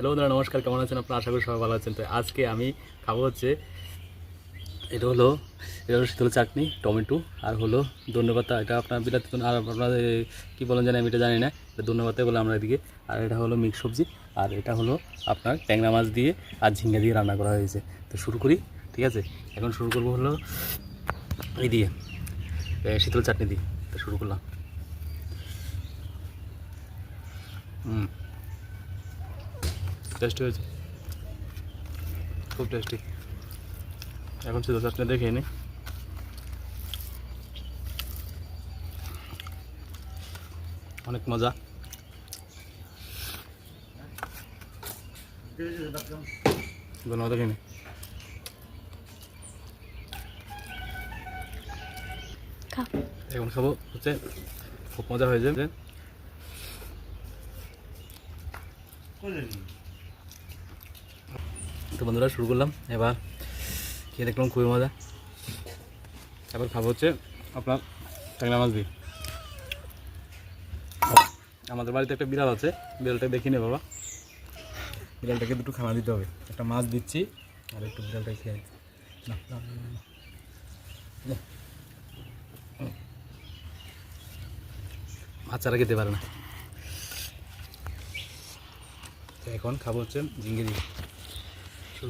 Hello বন্ধুরা, নমস্কার। কেমন আছেন আপনারা? আশা করি সবাই ভালো আছেন। তো আজকে আমি খাব হচ্ছে, এটা হলো এটা হলো শীতল চাটনি, টমেটো, আর হলো ধন্যপাতা। এটা আপনার বিলাতি আর আপনার কী বলেন জানি আমি এটা জানি না, এটা ধন্যপাতা বলে আমরা এদিকে। আর এটা হলো মিক্স সবজি, আর এটা হলো আপনার ট্যাংরা মাছ দিয়ে আর ঝিঙ্গা দিয়ে রান্না করা হয়েছে। তো শুরু করি, ঠিক আছে? এখন শুরু করব হলো এই দিয়ে শীতল চাটনি দিয়ে। তো শুরু করলাম। হুম। টেস্টি হয়েছে। খুব টেস্টি এখন শুধু চাটনি দেখে নি অনেক মজা। ধন্যবাদ দেখে নি এখন খাব হচ্ছে খুব মজা হয়ে যাবে। তো বন্ধুরা শুরু করলাম। এবার খেয়ে দেখলাম খুবই মজা। এবার খাব হচ্ছে আপনার ট্যাংরা মাছ দিয়ে। আমাদের বাড়িতে একটা বিড়াল আছে বিড়ালটা দেখি নে বাবা। বিড়ালটাকে দুটো খানা দিতে হবে। একটা মাছ দিচ্ছি আর একটু বিড়ালটা খেয়ে। নে। বাচ্চারা খেতে পারে না। এখন খাব হচ্ছে ঝিঙ্গে দিয়ে।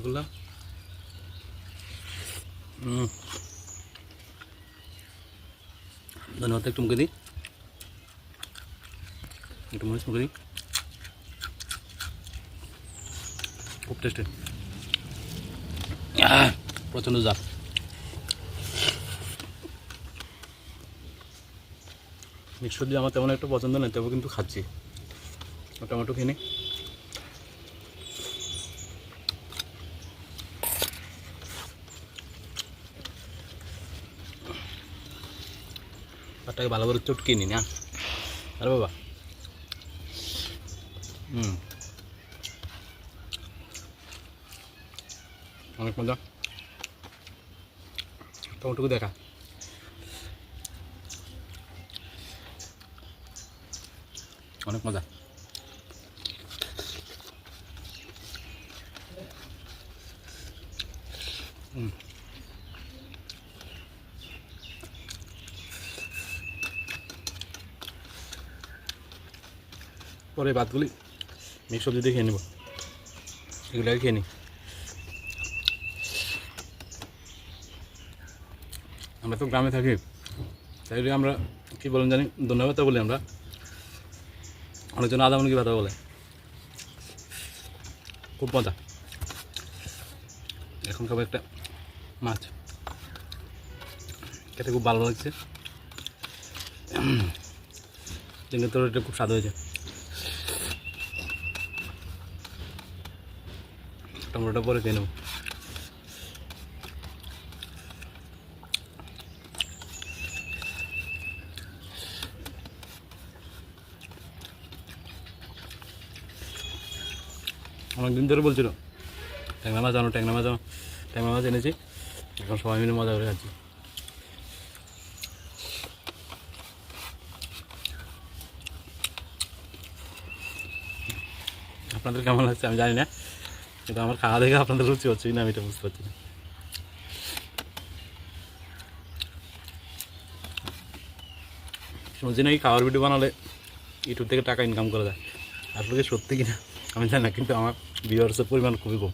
করলাম ধন্যবাদ, একটু মুখে দিই। একটু মরিচ মুখে দিই। খুব টেস্টি প্রচণ্ড জাত মিক্স সবজি আমার তেমন একটা পছন্দ নয় তবু কিন্তু খাচ্ছি। টমেটো খেয়ে তারটাকে ভালো করে চটকে নিই, না? আরে বাবা। হুম। অনেক মজা। টমেটোকে দেখা। অনেক মজা। হুম। পরে ভাতগুলি মিক্স সবজি দিয়ে খেয়ে নেব। এগুলো খেয়ে নিই আমরা তো গ্রামে থাকি। তাই আমরা কী বলেন জানি, ধন্যবাদ বলি আমরা। অনেকজন আদামুখী ভাতা বলে। খুব মজা। এখন খাব একটা মাছ। খেতে খুব ভালো লাগছে। চিংড়ির তরকারিটা খুব স্বাদ হয়েছে। টমেটোটা পরে খেয়ে নেব। অনেক দিন ধরে বলছিল, ট্যাংরা মাছ আনো, ট্যাংরা মাছ আনো, ট্যাংরা মাছ এনেছি। এখন সবাই মিলে মজা করে খাচ্ছি। আপনাদের কেমন লাগছে আমি জানি না। কিন্তু আমার খাওয়া দেখে আপনাদের রুচি হচ্ছে না আমি এটা বুঝতে পারছি না। শুনছি নাকি খাওয়ার ভিডিও বানালে ইউটিউব থেকে টাকা ইনকাম করা যায়? আসলে কি সত্যি কিনা? আমি জানি না কিন্তু আমার ভিউয়ার্সের পরিমাণ খুবই কম।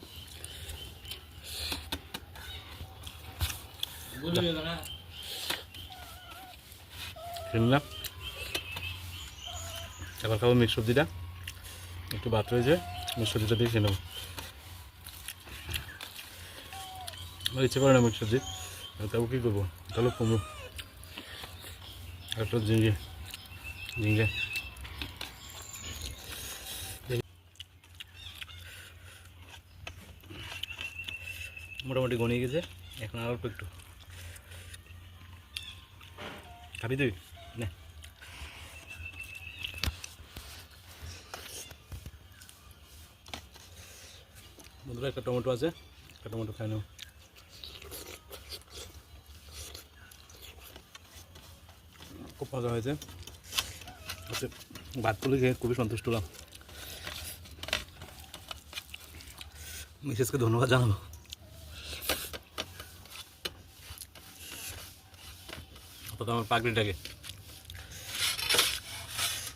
শুনলাম এবার খাব মিক্স সবজিটা। একটু ভাত রয়েছে মিক্স সবজিটা দিয়ে খেয়ে নেব। ইচ্ছে করে না মিক্স সবজি তারপর কী করব? তাহলে কুমড়ো একটা ঝিঙ্গে ঝিঙ্গে মোটামুটি গনিয়ে গেছে। এখন আর একটু। খাবি তুই? না। বন্ধুরা, একটা টমেটো আছে। একটা টমেটো খাই নেব। খুব মজা হয়েছে। ভাতগুলো খেয়ে খুবই সন্তুষ্ট হলাম। মিসেসকে ধন্যবাদ জানাব। অর্থাৎ আমার পাগড়িটাকে।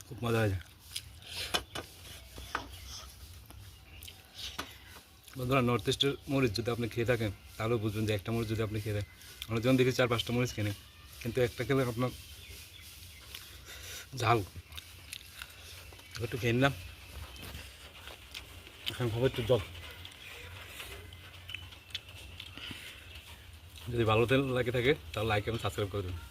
খুব মজা হয়েছে। বন্ধুরা নর্থ ইস্টের মরিচ যদি আপনি খেয়ে থাকেন, তাহলেও বুঝবেন যে একটা মরিচ যদি আপনি খেয়ে থাকেন। যেমন দেখি চার পাঁচটা মরিচ কিনে কিন্তু একটা খেলে আপনার ঝাল একটু খেয়ে নিলাম। এখন খাব একটু জল। যদি ভালো লাগে থাকে, তাহলে লাইক এবং সাবস্ক্রাইব করে দেবেন